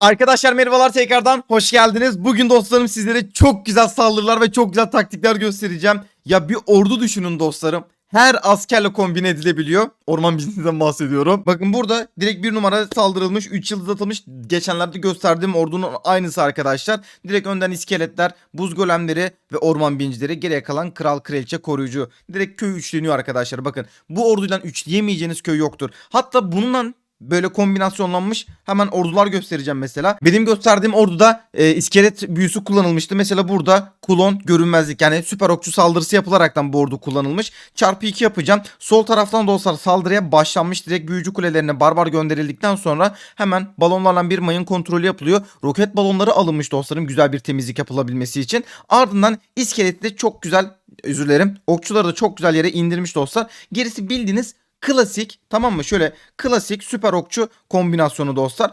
Arkadaşlar merhabalar tekrardan hoş geldiniz. Bugün dostlarım sizlere çok güzel saldırılar ve çok güzel taktikler göstereceğim. Ya bir ordu düşünün dostlarım. Her askerle kombine edilebiliyor. Orman biznesinden bahsediyorum. Bakın burada direkt bir numara saldırılmış. 3 yıldız atılmış. Geçenlerde gösterdiğim ordunun aynısı arkadaşlar. Direkt önden iskeletler, buz golemleri ve orman bincileri. Geriye kalan kral, kraliçe, koruyucu. Direkt köy üçleniyor arkadaşlar. Bakın bu orduyla üçleyemeyeceğiniz köy yoktur. Hatta bununla böyle kombinasyonlanmış hemen ordular göstereceğim mesela. Benim gösterdiğim orduda e, iskelet büyüsü kullanılmıştı. Mesela burada kulon görünmezlik yani süper okçu saldırısı yapılaraktan bu ordu kullanılmış. Çarpı 2 yapacağım. Sol taraftan dostlar saldırıya başlanmış. Direkt büyücü kulelerine barbar gönderildikten sonra hemen balonlarla bir mayın kontrolü yapılıyor. Roket balonları alınmış dostlarım güzel bir temizlik yapılabilmesi için. Ardından iskeleti de çok güzel özür dilerim. Okçuları da çok güzel yere indirmiş dostlar. Gerisi bildiğiniz klasik tamam mı? Şöyle klasik süper okçu kombinasyonu dostlar.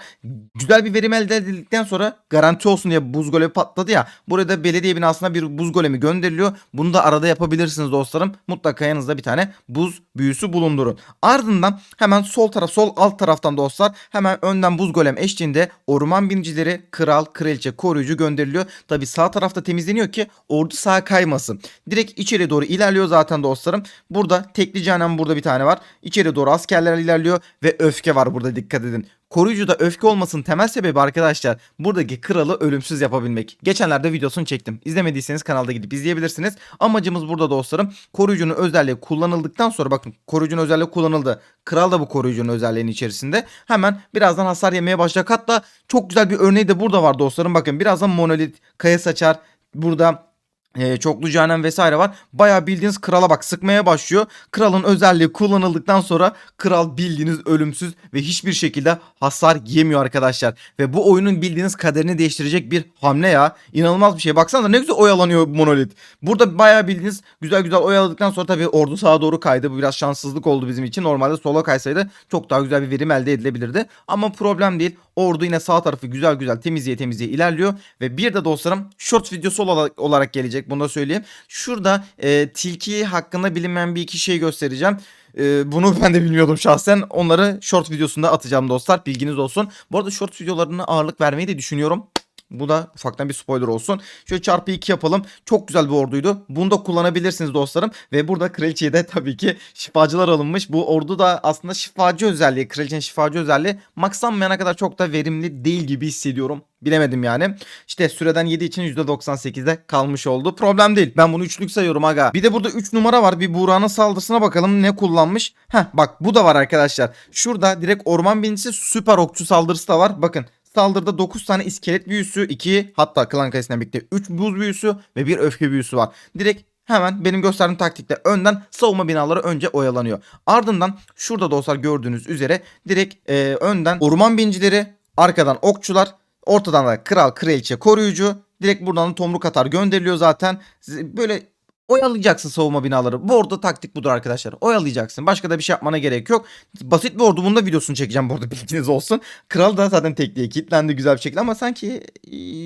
Güzel bir verim elde edildikten sonra garanti olsun diye buz golemi patladı ya. Burada belediye binasına bir buz golemi gönderiliyor. Bunu da arada yapabilirsiniz dostlarım. Mutlaka yanınızda bir tane buz büyüsü bulundurun. Ardından hemen sol taraf sol alt taraftan dostlar hemen önden buz golem eşliğinde orman binicileri kral, kraliçe, koruyucu gönderiliyor. Tabi sağ tarafta temizleniyor ki ordu sağa kaymasın. Direkt içeri doğru ilerliyor zaten dostlarım. Burada tekli cehennem burada bir tane var. İçeri doğru askerler ilerliyor ve öfke var burada dikkat edin. Koruyucuda öfke olmasının temel sebebi arkadaşlar buradaki kralı ölümsüz yapabilmek. Geçenlerde videosunu çektim. İzlemediyseniz kanalda gidip izleyebilirsiniz. Amacımız burada dostlarım koruyucunun özelliği kullanıldıktan sonra bakın koruyucunun özelliği kullanıldı. Kral da bu koruyucunun özelliğinin içerisinde. Hemen birazdan hasar yemeye başlayacak. Hatta çok güzel bir örneği de burada var dostlarım. Bakın birazdan monolit, kaya saçar. Burada ee, çoklu cehennem vesaire var. Bayağı bildiğiniz krala bak sıkmaya başlıyor. Kralın özelliği kullanıldıktan sonra kral bildiğiniz ölümsüz ve hiçbir şekilde hasar yemiyor arkadaşlar. Ve bu oyunun bildiğiniz kaderini değiştirecek bir hamle ya. İnanılmaz bir şey. Baksanıza ne güzel oyalanıyor monolit. Burada bayağı bildiğiniz güzel güzel oyaladıktan sonra tabii ordu sağa doğru kaydı. Bu biraz şanssızlık oldu bizim için. Normalde sola kaysaydı çok daha güzel bir verim elde edilebilirdi. Ama problem değil. Ordu yine sağ tarafı güzel güzel temizliğe temizliğe ilerliyor. Ve bir de dostlarım short videosu olarak, olarak gelecek. Bunu da söyleyeyim. Şurada e, tilki hakkında bilinmeyen bir iki şey göstereceğim. E, bunu ben de bilmiyordum şahsen. Onları short videosunda atacağım dostlar. Bilginiz olsun. Bu arada short videolarına ağırlık vermeyi de düşünüyorum. Bu da ufaktan bir spoiler olsun. Şöyle çarpı 2 yapalım. Çok güzel bir orduydu. Bunu da kullanabilirsiniz dostlarım. Ve burada kraliçeye de tabii ki şifacılar alınmış. Bu ordu da aslında şifacı özelliği. Kraliçenin şifacı özelliği. Maxlanmayana kadar çok da verimli değil gibi hissediyorum. Bilemedim yani. İşte süreden 7 için %98'de kalmış oldu. Problem değil. Ben bunu üçlük sayıyorum aga. Bir de burada 3 numara var. Bir Buğra'nın saldırısına bakalım ne kullanmış. Heh bak bu da var arkadaşlar. Şurada direkt orman binicisi süper okçu saldırısı da var. Bakın Saldırıda 9 tane iskelet büyüsü, 2 hatta klan kalesiyle birlikte 3 buz büyüsü ve bir öfke büyüsü var. Direkt hemen benim gösterdiğim taktikle önden savunma binaları önce oyalanıyor. Ardından şurada dostlar gördüğünüz üzere direkt e, önden orman bincileri, arkadan okçular, ortadan da kral, kraliçe, koruyucu. Direkt buradan tomruk atar gönderiliyor zaten. Böyle Oyalayacaksın savunma binaları. Bu orada taktik budur arkadaşlar. Oyalayacaksın. Başka da bir şey yapmana gerek yok. Basit bir ordu. Bunun videosunu çekeceğim bu arada bilginiz olsun. Kral da zaten tekliğe kilitlendi güzel bir şekilde ama sanki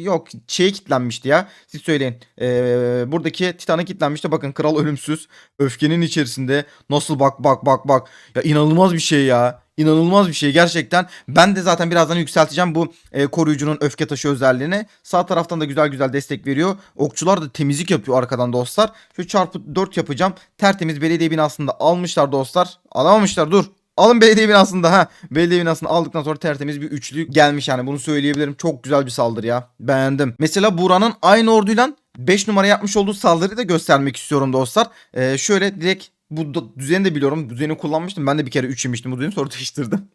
yok şeye kilitlenmişti ya. Siz söyleyin. Ee, buradaki Titan'a kilitlenmişti. Bakın kral ölümsüz. Öfkenin içerisinde. Nasıl bak bak bak bak. Ya inanılmaz bir şey ya. İnanılmaz bir şey gerçekten. Ben de zaten birazdan yükselteceğim bu e, koruyucunun öfke taşı özelliğini. Sağ taraftan da güzel güzel destek veriyor. Okçular da temizlik yapıyor arkadan dostlar. Şu çarpı 4 yapacağım. Tertemiz belediye binasında almışlar dostlar. Alamamışlar dur. Alın belediye binasında ha. Belediye binasını aldıktan sonra tertemiz bir üçlü gelmiş yani bunu söyleyebilirim. Çok güzel bir saldırı ya. Beğendim. Mesela Buran'ın aynı orduyla 5 numara yapmış olduğu saldırıyı da göstermek istiyorum dostlar. Ee, şöyle direkt bu da- düzeni de biliyorum. Düzeni kullanmıştım. Ben de bir kere 3 yemiştim bu düzeni sonra değiştirdim.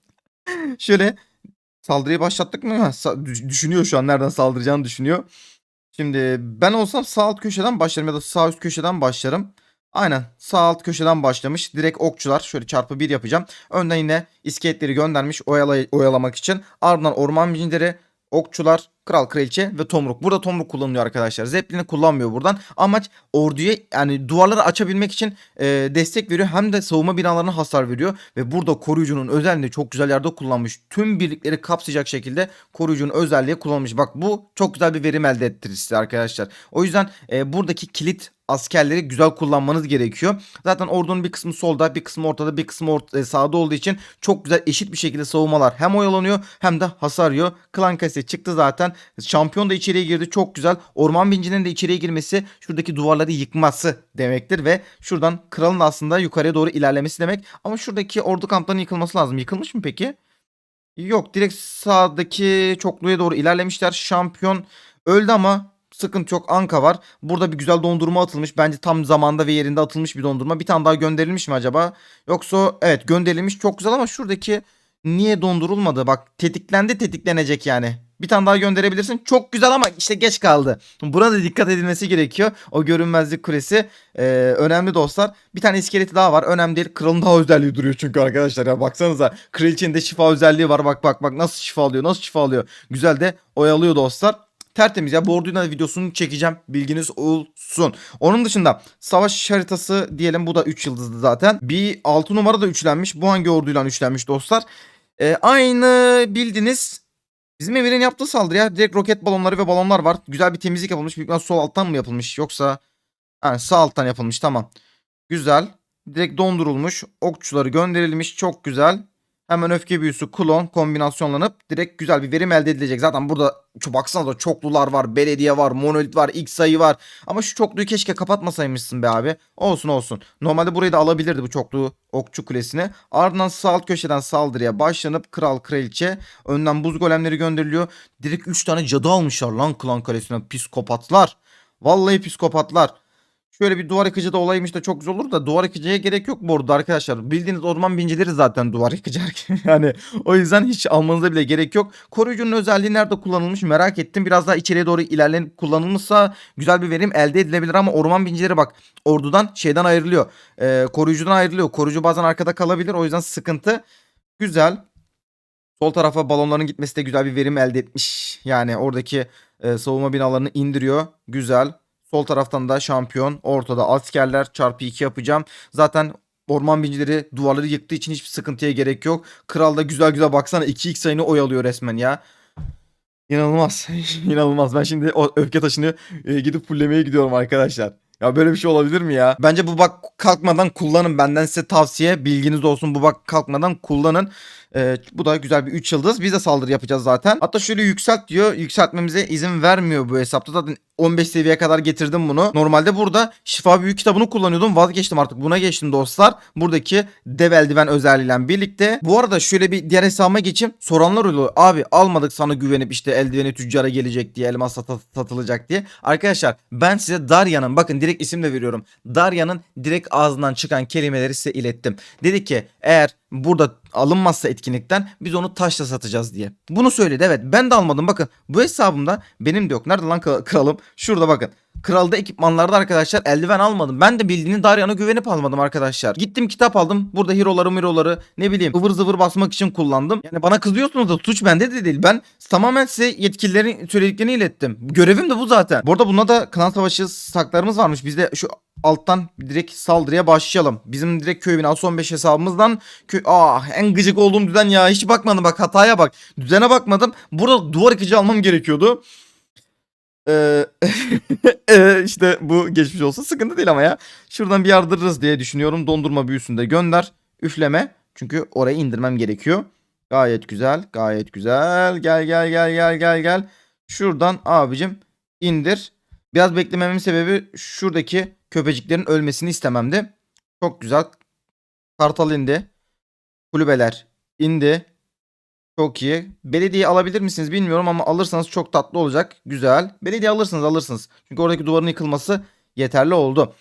Şöyle saldırıyı başlattık mı? Ha, düşünüyor şu an nereden saldıracağını düşünüyor. Şimdi ben olsam sağ alt köşeden başlarım ya da sağ üst köşeden başlarım. Aynen sağ alt köşeden başlamış. Direkt okçular şöyle çarpı 1 yapacağım. Önden yine iskeletleri göndermiş oyalay oyalamak için. Ardından orman bincileri, okçular, Kral Kraliçe ve Tomruk. Burada Tomruk kullanılıyor arkadaşlar. Zeppelin'i kullanmıyor buradan. Amaç orduya yani duvarları açabilmek için e, destek veriyor. Hem de savunma binalarına hasar veriyor. Ve burada koruyucunun özelliğini çok güzel yerde kullanmış. Tüm birlikleri kapsayacak şekilde koruyucunun özelliği kullanmış. Bak bu çok güzel bir verim elde ettirir size arkadaşlar. O yüzden e, buradaki kilit askerleri güzel kullanmanız gerekiyor. Zaten ordunun bir kısmı solda, bir kısmı ortada, bir kısmı ort- e, sağda olduğu için çok güzel eşit bir şekilde savunmalar hem oyalanıyor hem de hasar yiyor. Klan Kase çıktı zaten. Şampiyon da içeriye girdi. Çok güzel. Orman bincinin de içeriye girmesi şuradaki duvarları yıkması demektir ve şuradan kralın aslında yukarıya doğru ilerlemesi demek. Ama şuradaki ordu kamplarının yıkılması lazım. Yıkılmış mı peki? Yok direkt sağdaki çokluğa doğru ilerlemişler. Şampiyon öldü ama sıkıntı yok. Anka var. Burada bir güzel dondurma atılmış. Bence tam zamanda ve yerinde atılmış bir dondurma. Bir tane daha gönderilmiş mi acaba? Yoksa evet gönderilmiş. Çok güzel ama şuradaki niye dondurulmadı? Bak tetiklendi tetiklenecek yani. Bir tane daha gönderebilirsin. Çok güzel ama işte geç kaldı. Buna da dikkat edilmesi gerekiyor. O görünmezlik kulesi e, önemli dostlar. Bir tane iskeleti daha var. Önemli değil. Kralın daha özelliği duruyor çünkü arkadaşlar ya. Baksanıza. Kraliçenin de şifa özelliği var. Bak bak bak nasıl şifa alıyor. Nasıl şifa alıyor. Güzel de oyalıyor dostlar. Tertemiz ya. Bu orduyla videosunu çekeceğim. Bilginiz olsun. Onun dışında savaş haritası diyelim. Bu da 3 yıldızlı zaten. Bir 6 numara da üçlenmiş. Bu hangi orduyla üçlenmiş dostlar? E, aynı bildiniz. Bizim Emir'in yaptığı saldırı ya. Direkt roket balonları ve balonlar var. Güzel bir temizlik yapılmış. Büyük sol alttan mı yapılmış yoksa ha, sağ alttan yapılmış tamam. Güzel. Direkt dondurulmuş. Okçuları gönderilmiş. Çok güzel. Hemen öfke büyüsü klon kombinasyonlanıp direkt güzel bir verim elde edilecek. Zaten burada şu baksanıza çoklular var, belediye var, monolit var, X sayı var. Ama şu çokluyu keşke kapatmasaymışsın be abi. Olsun olsun. Normalde burayı da alabilirdi bu çokluğu okçu kulesini. Ardından sağ alt köşeden saldırıya başlanıp kral kraliçe önden buz golemleri gönderiliyor. Direkt 3 tane cadı almışlar lan klan kalesine psikopatlar. Vallahi psikopatlar. Şöyle bir duvar yıkıcı da olaymış da çok güzel olur da duvar yıkıcıya gerek yok bu arada arkadaşlar. Bildiğiniz orman bincileri zaten duvar yıkıcı. yani o yüzden hiç almanıza bile gerek yok. Koruyucunun özelliği nerede kullanılmış merak ettim. Biraz daha içeriye doğru ilerlenip kullanılmışsa güzel bir verim elde edilebilir ama orman bincileri bak ordudan şeyden ayrılıyor. Ee, koruyucudan ayrılıyor. Koruyucu bazen arkada kalabilir o yüzden sıkıntı. Güzel. Sol tarafa balonların gitmesi de güzel bir verim elde etmiş. Yani oradaki e, savunma binalarını indiriyor. Güzel. Sol taraftan da şampiyon. Ortada askerler çarpı 2 yapacağım. Zaten orman bincileri duvarları yıktığı için hiçbir sıkıntıya gerek yok. Kral da güzel güzel baksana 2x sayını oyalıyor resmen ya. İnanılmaz. İnanılmaz. Ben şimdi o öfke taşını e, gidip fullemeye gidiyorum arkadaşlar. Ya böyle bir şey olabilir mi ya? Bence bu bak kalkmadan kullanın. Benden size tavsiye. Bilginiz olsun bu bak kalkmadan kullanın. Ee, bu da güzel bir 3 yıldız. Biz de saldırı yapacağız zaten. Hatta şöyle yükselt diyor. Yükseltmemize izin vermiyor bu hesapta. Zaten 15 seviyeye kadar getirdim bunu. Normalde burada şifa büyük kitabını kullanıyordum. Vazgeçtim artık. Buna geçtim dostlar. Buradaki dev eldiven özelliğiyle birlikte. Bu arada şöyle bir diğer hesabıma geçeyim. Soranlar oluyor. Abi almadık sana güvenip işte eldiveni tüccara gelecek diye elmas sat- satılacak diye. Arkadaşlar ben size Darya'nın bakın direkt isim de veriyorum. Darya'nın direkt ağzından çıkan kelimeleri size ilettim. Dedi ki eğer burada alınmazsa etkinlikten biz onu taşla satacağız diye. Bunu söyledi evet ben de almadım bakın bu hesabımda benim de yok. Nerede lan kral- kralım? Şurada bakın. Kralda ekipmanlarda arkadaşlar eldiven almadım. Ben de bildiğini Daryan'a güvenip almadım arkadaşlar. Gittim kitap aldım. Burada hero'ları miroları ne bileyim ıvır zıvır basmak için kullandım. Yani bana kızıyorsunuz da suç bende de değil. Ben tamamen size yetkililerin söylediklerini ilettim. Görevim de bu zaten. Bu arada bunda da klan savaşı saklarımız varmış. Biz de şu alttan direkt saldırıya başlayalım. Bizim direkt köy binası 15 hesabımızdan kö ah en gıcık olduğum düzen ya. Hiç bakmadım bak hataya bak. Düzene bakmadım. Burada duvar yıkıcı almam gerekiyordu. Ee, ee, işte bu geçmiş olsa sıkıntı değil ama ya. Şuradan bir yardırırız diye düşünüyorum. Dondurma büyüsünde gönder. Üfleme. Çünkü oraya indirmem gerekiyor. Gayet güzel. Gayet güzel. Gel gel gel gel gel gel. Şuradan abicim indir. Biraz beklememin sebebi şuradaki köpeciklerin ölmesini istememdi. Çok güzel. Kartal indi. Kulübeler indi. Çok iyi. Belediye alabilir misiniz bilmiyorum ama alırsanız çok tatlı olacak. Güzel. Belediye alırsınız alırsınız. Çünkü oradaki duvarın yıkılması yeterli oldu.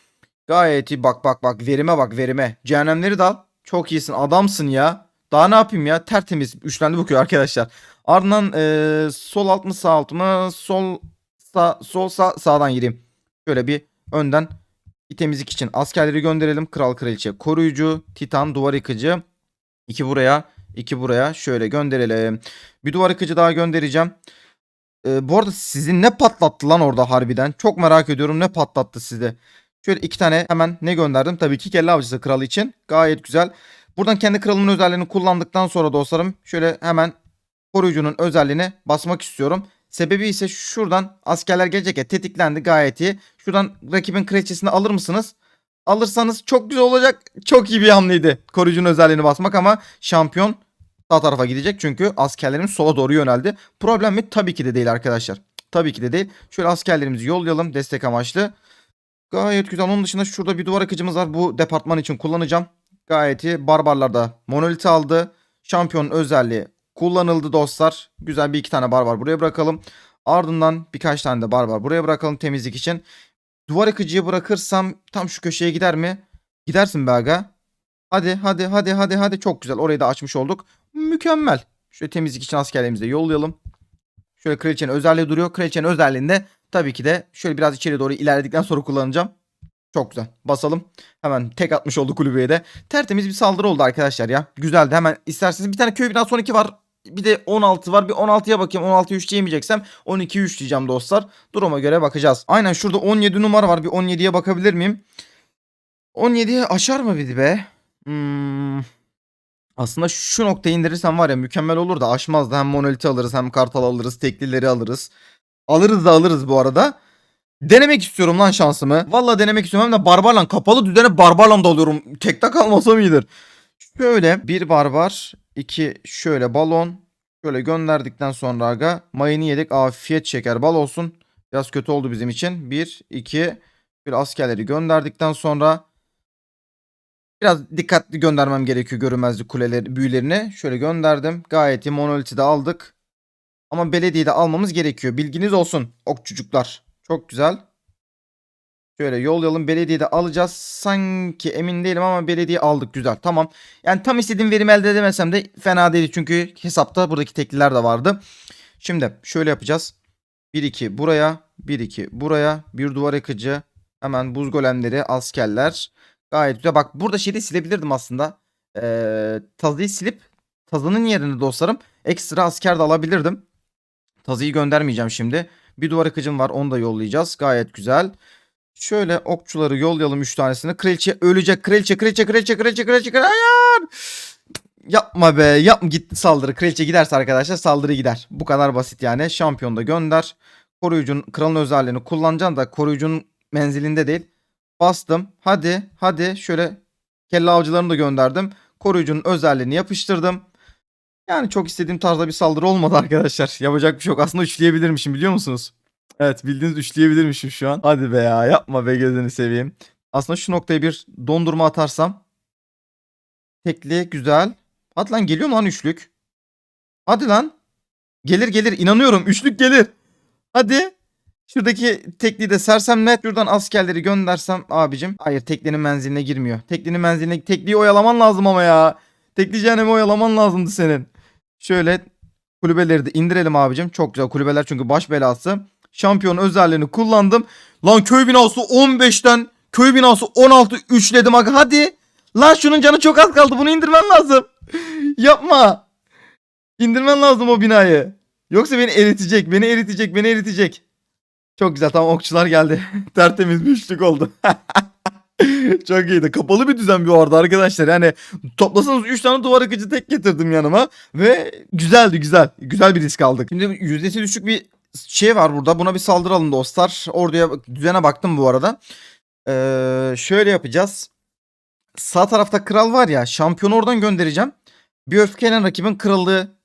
Gayet iyi. Bak bak bak. Verime bak verime. Cehennemleri de al. Çok iyisin. Adamsın ya. Daha ne yapayım ya? Tertemiz. Üçlendi bakıyor arkadaşlar. Ardından eee, sol alt mı sağ alt mı? Sol sağ sol sağ sağdan gireyim. Şöyle bir önden bir temizlik için askerleri gönderelim. Kral kraliçe koruyucu, titan duvar yıkıcı. İki buraya, iki buraya şöyle gönderelim. Bir duvar yıkıcı daha göndereceğim. Ee, bu arada sizin ne patlattı lan orada harbiden? Çok merak ediyorum ne patlattı sizi. Şöyle iki tane hemen ne gönderdim? Tabii ki kelle avcısı kralı için. Gayet güzel. Buradan kendi kralımın özelliğini kullandıktan sonra dostlarım şöyle hemen koruyucunun özelliğine basmak istiyorum. Sebebi ise şuradan askerler gelecek ya tetiklendi gayet iyi. Şuradan rakibin kraliçesini alır mısınız? Alırsanız çok güzel olacak. Çok iyi bir hamleydi. Koruyucunun özelliğini basmak ama şampiyon sağ tarafa gidecek. Çünkü askerlerimiz sola doğru yöneldi. Problem mi? Tabii ki de değil arkadaşlar. Tabii ki de değil. Şöyle askerlerimizi yollayalım destek amaçlı. Gayet güzel. Onun dışında şurada bir duvar akıcımız var. Bu departman için kullanacağım. Gayet iyi. Barbarlar da monoliti aldı. Şampiyon özelliği kullanıldı dostlar. Güzel bir iki tane barbar buraya bırakalım. Ardından birkaç tane de barbar buraya bırakalım temizlik için. Duvar akıcıyı bırakırsam tam şu köşeye gider mi? Gidersin be aga. Hadi hadi hadi hadi hadi çok güzel. Orayı da açmış olduk. Mükemmel. Şöyle temizlik için askerlerimizi de yollayalım. Şöyle kraliçenin özelliği duruyor. Kraliçenin özelliğinde tabii ki de şöyle biraz içeri doğru ilerledikten sonra kullanacağım. Çok güzel. Basalım. Hemen tek atmış oldu kulübeye de. Tertemiz bir saldırı oldu arkadaşlar ya. Güzeldi. Hemen isterseniz bir tane köy binası 12 var. Bir de 16 var. Bir 16'ya bakayım. 16'yı 3 diyemeyeceksem 12'yi 3 diyeceğim dostlar. Duruma göre bakacağız. Aynen şurada 17 numara var. Bir 17'ye bakabilir miyim? 17'ye aşar mı bir be? Hmm. Aslında şu noktayı indirirsem var ya mükemmel olur da aşmaz da hem monoliti alırız hem kartal alırız teklileri alırız. Alırız da alırız bu arada. Denemek istiyorum lan şansımı. Valla denemek istiyorum hem de barbarla kapalı düzene barbarla da alıyorum. Tekte kalmasam iyidir. Şöyle bir barbar iki şöyle balon şöyle gönderdikten sonra aga mayını yedik afiyet şeker bal olsun. Biraz kötü oldu bizim için. Bir iki bir askerleri gönderdikten sonra Biraz dikkatli göndermem gerekiyor görünmezlik kuleleri büyülerini. Şöyle gönderdim. Gayet iyi de aldık. Ama belediyeyi de almamız gerekiyor. Bilginiz olsun ok çocuklar. Çok güzel. Şöyle yollayalım. Belediyeyi de alacağız. Sanki emin değilim ama belediye aldık. Güzel. Tamam. Yani tam istediğim verimi elde edemesem de fena değil. Çünkü hesapta buradaki tekliler de vardı. Şimdi şöyle yapacağız. 1-2 buraya. 1-2 buraya. Bir duvar yakıcı. Hemen buz golemleri, askerler. Gayet güzel. Bak burada şeyi silebilirdim aslında. Ee, tazıyı silip tazının yerine dostlarım ekstra asker de alabilirdim. Tazıyı göndermeyeceğim şimdi. Bir duvar akıcım var onu da yollayacağız. Gayet güzel. Şöyle okçuları yollayalım 3 tanesini. Kraliçe ölecek. Kraliçe kraliçe kraliçe kraliçe kraliçe kraliçe. Hayır. Yapma be. Yapma gitti saldırı. Kraliçe giderse arkadaşlar saldırı gider. Bu kadar basit yani. Şampiyon da gönder. Koruyucunun kralın özelliğini kullanacaksın da koruyucunun menzilinde değil. Bastım. Hadi hadi şöyle kelle avcılarını da gönderdim. Koruyucunun özelliğini yapıştırdım. Yani çok istediğim tarzda bir saldırı olmadı arkadaşlar. Yapacak bir şey yok. Aslında üçleyebilirmişim biliyor musunuz? Evet bildiğiniz üçleyebilirmişim şu an. Hadi be ya yapma be gözünü seveyim. Aslında şu noktaya bir dondurma atarsam. Tekli güzel. Hadi lan geliyor mu lan üçlük? Hadi lan. Gelir gelir inanıyorum üçlük gelir. Hadi. Şuradaki tekliği de sersemlet. Şuradan askerleri göndersem abicim. Hayır teklinin menziline girmiyor. Teklinin menziline tekliği oyalaman lazım ama ya. Tekli cehennemi oyalaman lazımdı senin. Şöyle kulübeleri de indirelim abicim. Çok güzel kulübeler çünkü baş belası. Şampiyon özelliğini kullandım. Lan köy binası 15'ten köy binası 16 üçledim aga hadi. Lan şunun canı çok az kaldı bunu indirmen lazım. Yapma. İndirmen lazım o binayı. Yoksa beni eritecek, beni eritecek, beni eritecek. Çok güzel tamam okçular geldi. Tertemiz bir üçlük oldu. Çok iyiydi. Kapalı bir düzen bir orada arkadaşlar. Yani toplasanız 3 tane duvar akıcı tek getirdim yanıma. Ve güzeldi güzel. Güzel bir risk aldık. Şimdi yüzdesi düşük bir şey var burada. Buna bir saldıralım dostlar. Orduya düzene baktım bu arada. Ee, şöyle yapacağız. Sağ tarafta kral var ya. Şampiyonu oradan göndereceğim. Bir öfkeyle rakibin krallığı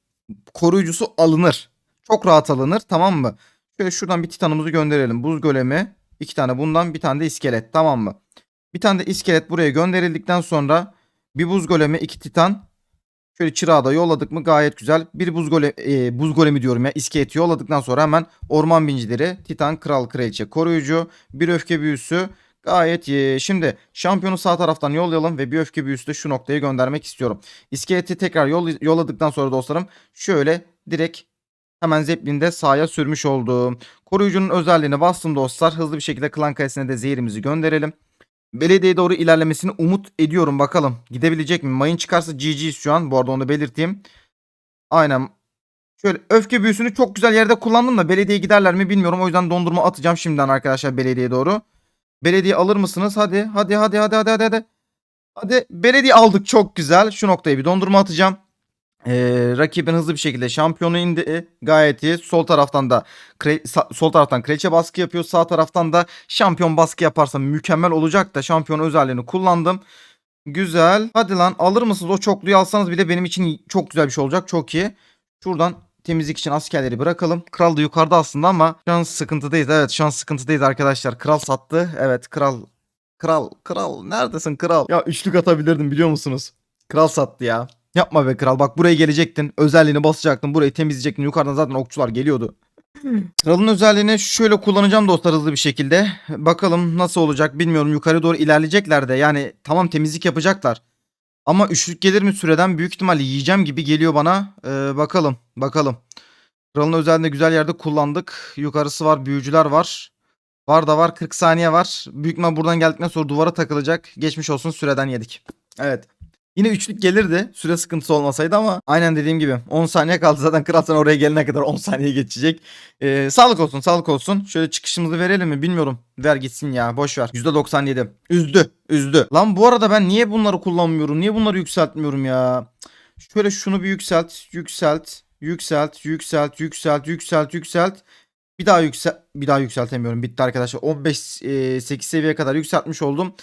koruyucusu alınır. Çok rahat alınır tamam mı? Şöyle şuradan bir titanımızı gönderelim. Buz golemi. iki tane bundan bir tane de iskelet tamam mı? Bir tane de iskelet buraya gönderildikten sonra bir buz golemi iki titan. Şöyle çırağı da yolladık mı gayet güzel. Bir buz, gole, e, buz golemi diyorum ya iskeleti yolladıktan sonra hemen orman bincileri, titan, kral, kraliçe, koruyucu, bir öfke büyüsü. Gayet iyi. Şimdi şampiyonu sağ taraftan yollayalım ve bir öfke büyüsü de şu noktaya göndermek istiyorum. İskeleti tekrar yol, yolladıktan sonra dostlarım şöyle direkt Hemen Zeppelin'de sahaya sürmüş oldum. Koruyucunun özelliğine bastım dostlar. Hızlı bir şekilde klan kalesine de zehirimizi gönderelim. Belediyeye doğru ilerlemesini umut ediyorum bakalım. Gidebilecek mi? Mayın çıkarsa GG şu an. Bu arada onu belirteyim. Aynen. Şöyle öfke büyüsünü çok güzel yerde kullandım da belediye giderler mi bilmiyorum. O yüzden dondurma atacağım şimdiden arkadaşlar belediyeye doğru. Belediye alır mısınız? Hadi hadi hadi hadi hadi hadi. Hadi, belediye aldık çok güzel. Şu noktaya bir dondurma atacağım. Ee, rakibin hızlı bir şekilde şampiyonu indi. Gayet iyi. Sol taraftan da kre- sa- sol taraftan kraliçe baskı yapıyor. Sağ taraftan da şampiyon baskı yaparsam mükemmel olacak da şampiyon özelliğini kullandım. Güzel. Hadi lan alır mısınız? O çokluyu alsanız bir de benim için çok güzel bir şey olacak. Çok iyi. Şuradan temizlik için askerleri bırakalım. Kral da yukarıda aslında ama şu an sıkıntıdayız. Evet şu an sıkıntıdayız arkadaşlar. Kral sattı. Evet kral. Kral. Kral. Neredesin kral? Ya üçlük atabilirdim biliyor musunuz? Kral sattı ya. Yapma be kral. Bak buraya gelecektin. Özelliğini basacaktın. Burayı temizleyecektin. Yukarıdan zaten okçular geliyordu. Kralın özelliğini şöyle kullanacağım dostlar hızlı bir şekilde. Bakalım nasıl olacak bilmiyorum. Yukarı doğru ilerleyecekler de. Yani tamam temizlik yapacaklar. Ama üçlük gelir mi süreden büyük ihtimalle yiyeceğim gibi geliyor bana. Ee, bakalım bakalım. Kralın özelliğini güzel yerde kullandık. Yukarısı var büyücüler var. Var da var 40 saniye var. Büyük ihtimal buradan geldikten sonra duvara takılacak. Geçmiş olsun süreden yedik. Evet. Yine üçlük gelirdi süre sıkıntısı olmasaydı ama aynen dediğim gibi 10 saniye kaldı zaten kral sen oraya gelene kadar 10 saniye geçecek. Ee, sağlık olsun sağlık olsun. Şöyle çıkışımızı verelim mi bilmiyorum. Ver gitsin ya boş ver. %97. Üzdü üzdü. Lan bu arada ben niye bunları kullanmıyorum? Niye bunları yükseltmiyorum ya? Şöyle şunu bir yükselt yükselt yükselt yükselt yükselt yükselt yükselt. Bir daha yüksel bir daha yükseltemiyorum. Bitti arkadaşlar. 15 e, 8 seviyeye kadar yükseltmiş oldum.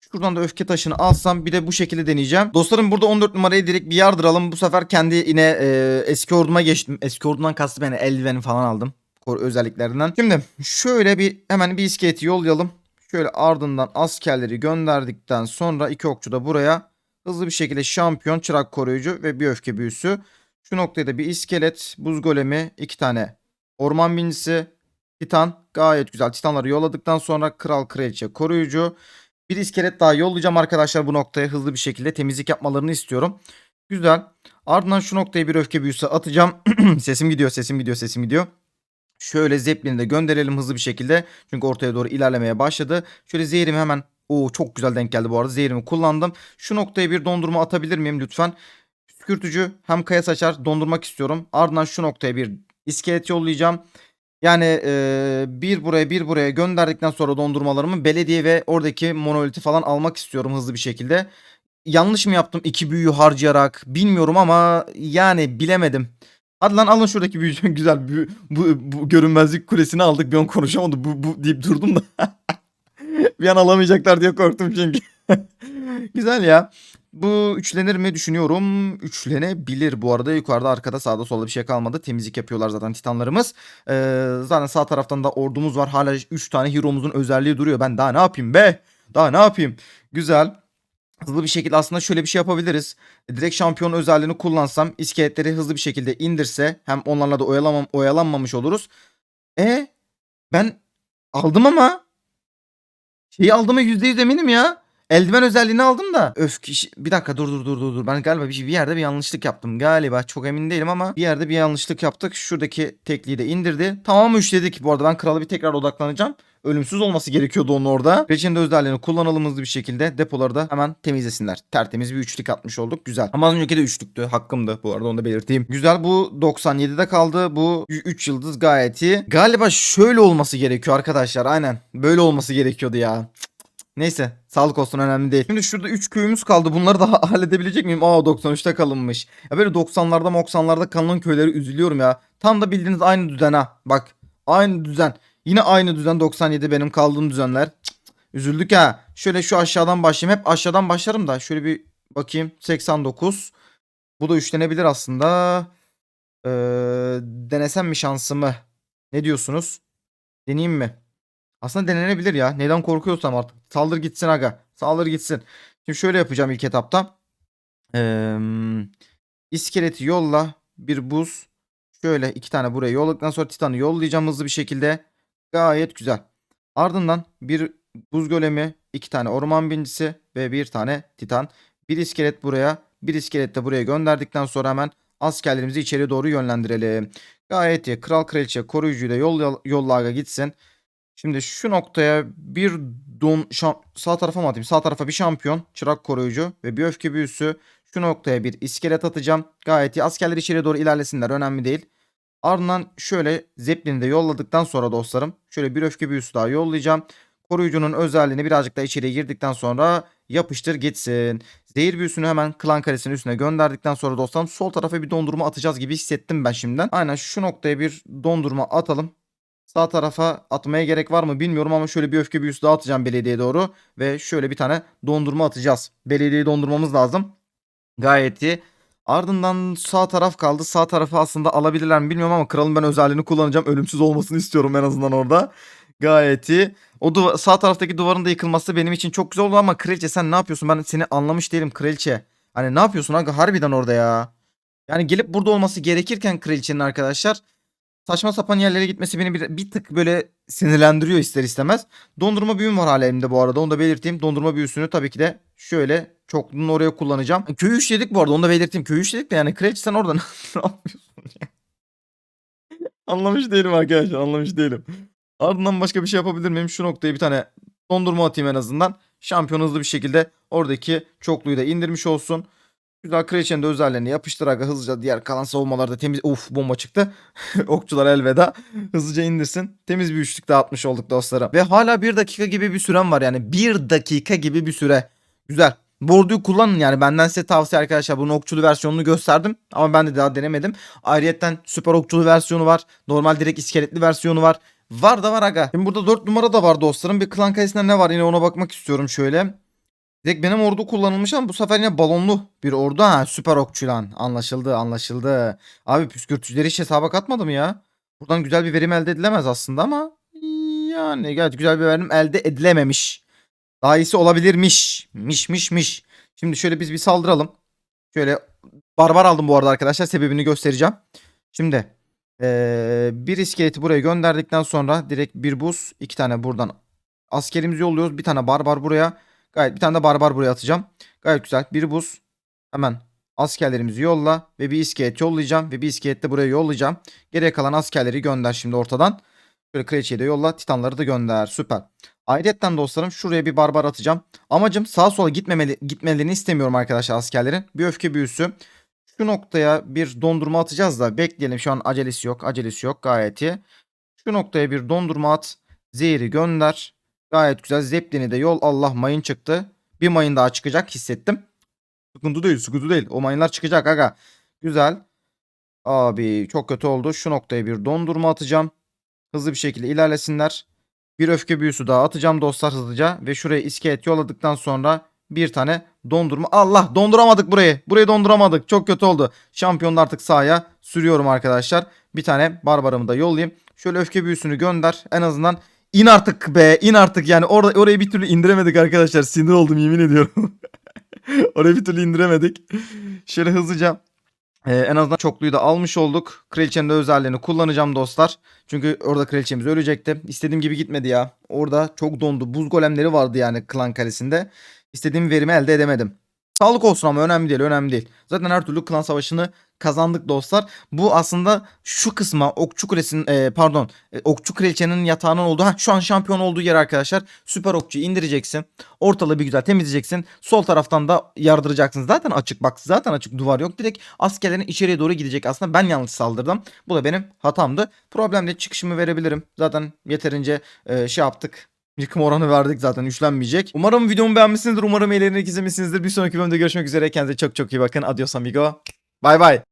Şuradan da öfke taşını alsam bir de bu şekilde deneyeceğim. Dostlarım burada 14 numarayı direkt bir yardıralım. Bu sefer kendi yine e, eski orduma geçtim. Eski ordumdan kastım yani eldiveni falan aldım. Kor özelliklerinden. Şimdi şöyle bir hemen bir iskeleti yollayalım. Şöyle ardından askerleri gönderdikten sonra iki okçu da buraya hızlı bir şekilde şampiyon, çırak koruyucu ve bir öfke büyüsü. Şu noktaya da bir iskelet, buz golemi, iki tane orman binicisi, titan. Gayet güzel. Titanları yolladıktan sonra kral, kraliçe, koruyucu. Bir iskelet daha yollayacağım arkadaşlar bu noktaya hızlı bir şekilde temizlik yapmalarını istiyorum. Güzel. Ardından şu noktaya bir öfke büyüsü atacağım. sesim gidiyor, sesim gidiyor, sesim gidiyor. Şöyle Zeppelin'i de gönderelim hızlı bir şekilde. Çünkü ortaya doğru ilerlemeye başladı. Şöyle zehrimi hemen Oo çok güzel denk geldi bu arada. Zehrimi kullandım. Şu noktaya bir dondurma atabilir miyim lütfen? Püskürtücü hem kaya saçar dondurmak istiyorum. Ardından şu noktaya bir iskelet yollayacağım. Yani e, bir buraya bir buraya gönderdikten sonra dondurmalarımı belediye ve oradaki monoliti falan almak istiyorum hızlı bir şekilde. Yanlış mı yaptım iki büyüyü harcayarak bilmiyorum ama yani bilemedim. Hadi lan alın şuradaki büyücü güzel büyü, bu, bu görünmezlik kulesini aldık bir an konuşamadım bu, bu deyip durdum da. bir an alamayacaklar diye korktum çünkü. güzel ya. Bu üçlenir mi düşünüyorum. Üçlenebilir bu arada. Yukarıda arkada sağda solda bir şey kalmadı. Temizlik yapıyorlar zaten titanlarımız. Ee, zaten sağ taraftan da ordumuz var. Hala 3 tane hero'muzun özelliği duruyor. Ben daha ne yapayım be? Daha ne yapayım? Güzel. Hızlı bir şekilde aslında şöyle bir şey yapabiliriz. Direkt şampiyon özelliğini kullansam iskeletleri hızlı bir şekilde indirse hem onlarla da oyalamam, oyalanmamış oluruz. E ben aldım ama şeyi aldığıma %100 eminim ya. Eldiven özelliğini aldım da. Öfke bir dakika dur dur dur dur dur. Ben galiba bir, şey- bir yerde bir yanlışlık yaptım. Galiba çok emin değilim ama bir yerde bir yanlışlık yaptık. Şuradaki tekliği de indirdi. Tamamı üçledik. Bu arada ben krala bir tekrar odaklanacağım. Ölümsüz olması gerekiyordu onun orada. Reçin özelliğini kullanalım hızlı bir şekilde. Depoları da hemen temizlesinler. Tertemiz bir üçlük atmış olduk. Güzel. Ama az önceki de üçlüktü. Hakkımdı bu arada onu da belirteyim. Güzel bu 97'de kaldı. Bu 3 yıldız gayet iyi. Galiba şöyle olması gerekiyor arkadaşlar. Aynen. Böyle olması gerekiyordu ya. Neyse sağlık olsun önemli değil. Şimdi şurada 3 köyümüz kaldı. Bunları da halledebilecek miyim? Aa 93'te kalınmış. Ya böyle 90'larda 90'larda kalınan köyleri üzülüyorum ya. Tam da bildiğiniz aynı düzen ha. Bak aynı düzen. Yine aynı düzen 97 benim kaldığım düzenler. Cık, cık, üzüldük ha. Şöyle şu aşağıdan başlayayım. Hep aşağıdan başlarım da. Şöyle bir bakayım. 89. Bu da üçlenebilir aslında. Ee, denesem mi şansımı? Ne diyorsunuz? Deneyeyim mi? Aslında denenebilir ya. Neden korkuyorsam artık. Saldır gitsin aga. Saldır gitsin. Şimdi şöyle yapacağım ilk etapta. Ee, iskeleti yolla. Bir buz. Şöyle iki tane buraya yolladıktan sonra Titan'ı yollayacağım hızlı bir şekilde. Gayet güzel. Ardından bir buz golemi, iki tane orman bincisi ve bir tane Titan. Bir iskelet buraya, bir iskelet de buraya gönderdikten sonra hemen askerlerimizi içeri doğru yönlendirelim. Gayet iyi. Kral kraliçe koruyucuyu da yolla, yolla aga gitsin. Şimdi şu noktaya bir şam- sağ tarafa mı atayım? Sağ tarafa bir şampiyon, çırak koruyucu ve bir öfke büyüsü. Şu noktaya bir iskelet atacağım. Gayet iyi. Askerler içeriye doğru ilerlesinler. Önemli değil. Ardından şöyle Zeppelin'i de yolladıktan sonra dostlarım. Şöyle bir öfke büyüsü daha yollayacağım. Koruyucunun özelliğini birazcık da içeriye girdikten sonra yapıştır gitsin. Zehir büyüsünü hemen klan karesinin üstüne gönderdikten sonra dostlarım sol tarafa bir dondurma atacağız gibi hissettim ben şimdiden. Aynen şu noktaya bir dondurma atalım. Sağ tarafa atmaya gerek var mı bilmiyorum ama şöyle bir öfke büyüsü daha atacağım belediyeye doğru. Ve şöyle bir tane dondurma atacağız. Belediyeyi dondurmamız lazım. Gayet iyi. Ardından sağ taraf kaldı. Sağ tarafı aslında alabilirler mi bilmiyorum ama kralın ben özelliğini kullanacağım. Ölümsüz olmasını istiyorum en azından orada. Gayet iyi. O duva- sağ taraftaki duvarın da yıkılması benim için çok güzel oldu ama kraliçe sen ne yapıyorsun? Ben seni anlamış değilim kraliçe. Hani ne yapıyorsun aga harbiden orada ya. Yani gelip burada olması gerekirken kraliçenin arkadaşlar saçma sapan yerlere gitmesi beni bir, bir tık böyle sinirlendiriyor ister istemez. Dondurma büyüm var hala elimde bu arada onu da belirteyim. Dondurma büyüsünü tabii ki de şöyle çoklunun oraya kullanacağım. Köyü işledik bu arada onu da belirteyim. Köyü işledik de yani kraliçe sen orada ne yapıyorsun ya? Anlamış değilim arkadaşlar anlamış değilim. Ardından başka bir şey yapabilir miyim? Şu noktaya bir tane dondurma atayım en azından. Şampiyon hızlı bir şekilde oradaki çokluyu da indirmiş olsun. Güzel de özelliğini yapıştır aga hızlıca diğer kalan savunmalarda temiz. Uf bomba çıktı. Okçular elveda. Hızlıca indirsin. Temiz bir üçlük dağıtmış olduk dostlarım. Ve hala bir dakika gibi bir sürem var yani. Bir dakika gibi bir süre. Güzel. Bu orduyu kullanın yani benden size tavsiye arkadaşlar. Bunun okçulu versiyonunu gösterdim ama ben de daha denemedim. Ayrıyetten süper okçulu versiyonu var. Normal direkt iskeletli versiyonu var. Var da var aga. Şimdi burada 4 numara da var dostlarım. Bir klan kalesinde ne var yine ona bakmak istiyorum şöyle. Direkt benim ordu kullanılmış ama bu sefer yine balonlu bir ordu. Ha süper okçu lan. Anlaşıldı anlaşıldı. Abi püskürtücüleri hiç hesaba katmadım ya. Buradan güzel bir verim elde edilemez aslında ama yani gayet güzel bir verim elde edilememiş. Daha iyisi olabilirmiş. Miş miş miş. Şimdi şöyle biz bir saldıralım. Şöyle barbar aldım bu arada arkadaşlar. Sebebini göstereceğim. Şimdi eee, bir iskeleti buraya gönderdikten sonra direkt bir buz. iki tane buradan askerimizi yolluyoruz. Bir tane barbar buraya. Gayet bir tane de barbar buraya atacağım. Gayet güzel. Bir buz. Hemen askerlerimizi yolla ve bir iskelet yollayacağım ve bir iskelet de buraya yollayacağım. Geriye kalan askerleri gönder şimdi ortadan. Şöyle kraliçeyi de yolla. Titanları da gönder. Süper. Ayrıca dostlarım şuraya bir barbar atacağım. Amacım sağa sola gitmemeli, gitmelerini istemiyorum arkadaşlar askerlerin. Bir öfke büyüsü. Şu noktaya bir dondurma atacağız da bekleyelim. Şu an acelesi yok. Acelesi yok. Gayet iyi. Şu noktaya bir dondurma at. Zehri gönder. Gayet güzel. Zeppelin'i de yol. Allah mayın çıktı. Bir mayın daha çıkacak hissettim. Sıkıntı değil sıkıntı değil. O mayınlar çıkacak aga. Güzel. Abi çok kötü oldu. Şu noktaya bir dondurma atacağım. Hızlı bir şekilde ilerlesinler. Bir öfke büyüsü daha atacağım dostlar hızlıca. Ve şuraya iskelet yolladıktan sonra bir tane dondurma. Allah donduramadık burayı. Burayı donduramadık. Çok kötü oldu. Şampiyonunu artık sahaya sürüyorum arkadaşlar. Bir tane barbarımı da yollayayım. Şöyle öfke büyüsünü gönder. En azından in artık be. in artık yani. Orada orayı bir türlü indiremedik arkadaşlar. Sinir oldum yemin ediyorum. Orayı bir türlü indiremedik. Şöyle hızlıca ee, en azından çokluyu da almış olduk. Kraliçenin de özelliğini kullanacağım dostlar. Çünkü orada kraliçemiz ölecekti. İstediğim gibi gitmedi ya. Orada çok dondu. Buz golemleri vardı yani klan kalesinde. İstediğim verimi elde edemedim. Sağlık olsun ama önemli değil önemli değil. Zaten her türlü klan savaşını kazandık dostlar. Bu aslında şu kısma Okçu Kulesi'nin e, pardon e, Okçu Kraliçenin yatağının olduğu ha, şu an şampiyon olduğu yer arkadaşlar. Süper Okçu'yu indireceksin. Ortalığı bir güzel temizleyeceksin. Sol taraftan da yardıracaksın. Zaten açık bak zaten açık duvar yok. Direkt askerlerin içeriye doğru gidecek aslında. Ben yanlış saldırdım. Bu da benim hatamdı. Problem değil çıkışımı verebilirim. Zaten yeterince e, şey yaptık. Yıkım oranı verdik zaten üçlenmeyecek. Umarım videomu beğenmişsinizdir. Umarım eğlenerek izlemişsinizdir. Bir sonraki bölümde görüşmek üzere. Kendinize çok çok iyi bakın. Adios amigo. Bay bay.